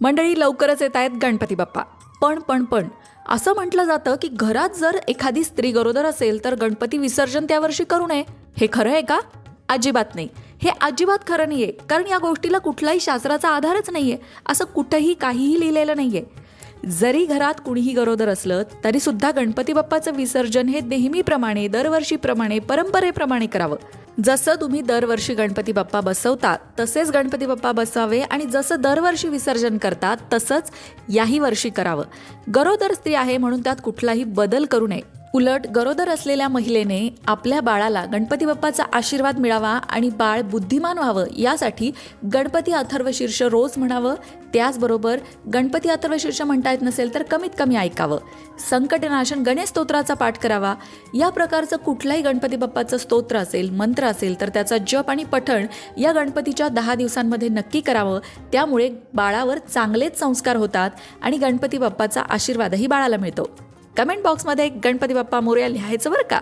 मंडळी लवकरच येत आहेत गणपती बाप्पा. पण पण पण असं म्हटलं जातं की घरात जर एखादी स्त्री गरोदर असेल तर गणपती विसर्जन त्यावर्षी करू नये. हे खरं आहे का? अजिबात नाही. हे अजिबात खरं नाहीये कारण या गोष्टीला कुठलाही शास्त्राचा आधारच नाहीये असं कुठंही काहीही लिहिलेलं नाहीये. जरी घरात कुणीही गरोदर असलं तरी सुद्धा गणपती बाप्पाचं विसर्जन हे नेहमीप्रमाणे दरवर्षीप्रमाणे परंपरेप्रमाणे करावं. जसं तुम्ही दरवर्षी गणपती बाप्पा बसवता तसेच गणपती बाप्पा बसावे आणि जसं दरवर्षी विसर्जन करतात तसंच याही वर्षी करावं. गरोदर स्त्री आहे म्हणून त्यात कुठलाही बदल करू नये. उलट गरोदर असलेल्या महिलेने आपल्या बाळाला गणपती बाप्पाचा आशीर्वाद मिळावा आणि बाळ बुद्धिमान व्हावं यासाठी गणपती अथर्व शीर्ष रोज म्हणावं. त्याचबरोबर गणपती अथर्व शीर्ष म्हणता येत नसेल तर कमीत कमी ऐकावं. संकटनाशन गणेश स्तोत्राचा पाठ करावा. या प्रकारचं कुठलाही गणपती बाप्पाचं स्तोत्र असेल मंत्र असेल तर त्याचा जप आणि पठण या गणपतीच्या दहा दिवसांमध्ये नक्की करावं. त्यामुळे बाळावर चांगलेच संस्कार होतात आणि गणपती बाप्पाचा आशीर्वादही बाळाला मिळतो. कमेंट बॉक्समध्ये गणपती बाप्पा मोर्या लिहायचं बरं का?